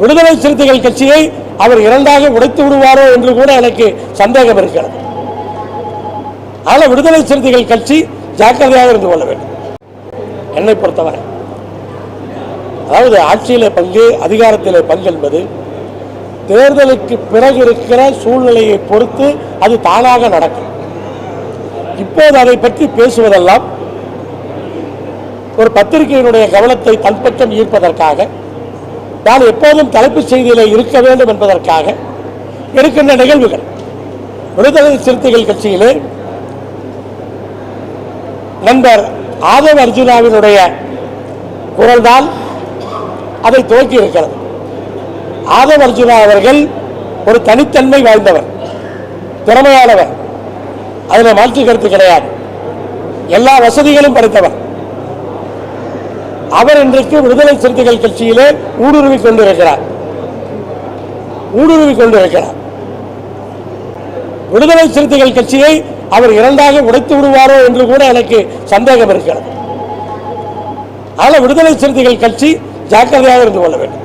விடுதலை சிறுத்தைகள் கட்சியை அவர் இரண்டாக உடைத்து விடுவாரோ என்று கூட எனக்கு சந்தேகம் இருக்கிறது. ஆனால் விடுதலை சிறுத்தைகள் கட்சி ஜாக்கிரதையாக இருந்து கொள்ள வேண்டும். என்னை பொறுத்தவரை. அதாவது ஆட்சியிலே பங்கு அதிகாரத்திலே பங்கு என்பது தேர்தலுக்கு பிறகு இருக்கிற சூழ்நிலையை பொறுத்து அது தானாக நடக்கும். இப்போது அதை பற்றி பேசுவதெல்லாம் ஒரு பத்திரிகையினுடைய கவனத்தை தன்பட்டம் ஈர்ப்பதற்காக நான் எப்போதும் தலைப்புச் செய்தியில் இருக்க வேண்டும் என்பதற்காக இருக்கின்ற நிகழ்வுகள். விடுதலை சிறுத்தைகள் கட்சியிலே நண்பர் ஆதவ அர்ஜுனாவினுடைய குரல்தான் அதை துவக்கி இருக்கிறது ஆதவ அர்ஜுனா அவர்கள் ஒரு தனித்தன்மை வாய்ந்தவர் திறமையானவர். அதில் மாற்று கருத்து கிடையாது. எல்லா வசதிகளும் படைத்தவர். அவர் இன்றைக்கு விடுதலை சிறுத்தைகள் கட்சியிலே ஊடுருவி கொண்டிருக்கிறார். ஊடுருவி கொண்டிருக்கிறார். விடுதலை சிறுத்தைகள் கட்சியை அவர் இரண்டாக உடைத்து விடுவாரோ என்று கூட எனக்கு சந்தேகம் இருக்கிறது. ஆனால் விடுதலை சிறுத்தைகள் கட்சி ஜாக்கிரதையாக இருந்து கொள்ள வேண்டும்.